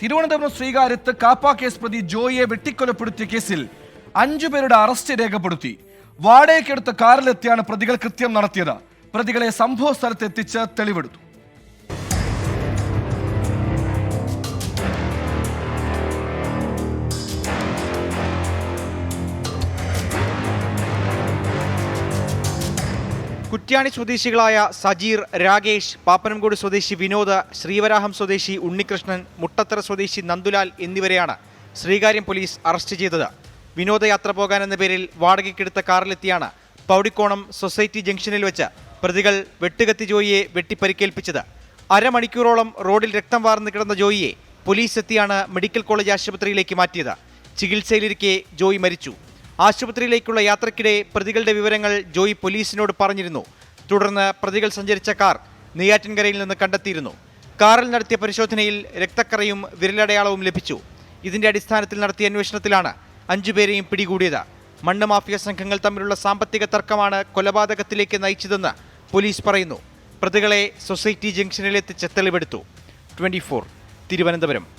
Thiruvananthapuram ശ്രീകാര്യത്ത് KAAPA case പ്രതി ജോയിയെ വെട്ടിക്കൊലപ്പെടുത്തിയ കേസിൽ അഞ്ചു പേരുടെ അറസ്റ്റ് രേഖപ്പെടുത്തി. വാടകയ്ക്കെടുത്ത കാറിലെത്തിയാണ് പ്രതികൾ കൃത്യം നടത്തിയത്. പ്രതികളെ സംഭവ സ്ഥലത്ത് എത്തിച്ച് തെളിവെടുത്തു. കുറ്റ്യാണി സ്വദേശികളായ സജീർ രാകേഷ് പാപ്പനംകോട് സ്വദേശി വിനോദ് ശ്രീവരാഹം സ്വദേശി ഉണ്ണികൃഷ്ണൻ മുട്ടത്തറ സ്വദേശി നന്ദുലാൽ എന്നിവരെയാണ് ശ്രീകാര്യം പോലീസ് അറസ്റ്റ് ചെയ്തത്. വിനോദയാത്ര പോകാനെന്ന പേരിൽ വാടകയ്ക്കെടുത്ത കാറിലെത്തിയാണ് പൗടിക്കോണം സൊസൈറ്റി ജംഗ്ഷനിൽ വെച്ച് പ്രതികൾ വെട്ടുകത്തി ജോയിയെ വെട്ടിപ്പരിക്കേൽപ്പിച്ചത്. അരമണിക്കൂറോളം റോഡിൽ രക്തം വാർന്നു കിടന്ന ജോയിയെ പോലീസ് എത്തിയാണ് മെഡിക്കൽ കോളേജ് ആശുപത്രിയിലേക്ക് മാറ്റിയത്. ചികിത്സയിലിരിക്കെ ജോയി മരിച്ചു. ആശുപത്രിയിലേക്കുള്ള യാത്രക്കിടെ പ്രതികളുടെ വിവരങ്ങൾ ജോയി പോലീസിനോട് പറഞ്ഞിരുന്നു. തുടർന്ന് പ്രതികൾ സഞ്ചരിച്ച കാർ നെയ്യാറ്റിൻകരയിൽ നിന്ന് കണ്ടെത്തിയിരുന്നു. കാറിൽ നടത്തിയ പരിശോധനയിൽ രക്തക്കറയും വിരലടയാളവും ലഭിച്ചു. ഇതിന്റെ അടിസ്ഥാനത്തിൽ നടത്തിയ അന്വേഷണത്തിലാണ് അഞ്ചുപേരെയും പിടികൂടിയത്. മണ്ണ് മാഫിയ സംഘങ്ങൾ തമ്മിലുള്ള സാമ്പത്തിക തർക്കമാണ് കൊലപാതകത്തിലേക്ക് നയിച്ചതെന്ന് പോലീസ് പറയുന്നു. പ്രതികളെ സൊസൈറ്റി ജംഗ്ഷനിലെത്തിച്ച് തെളിവെടുത്തു. ട്വന്റി തിരുവനന്തപുരം.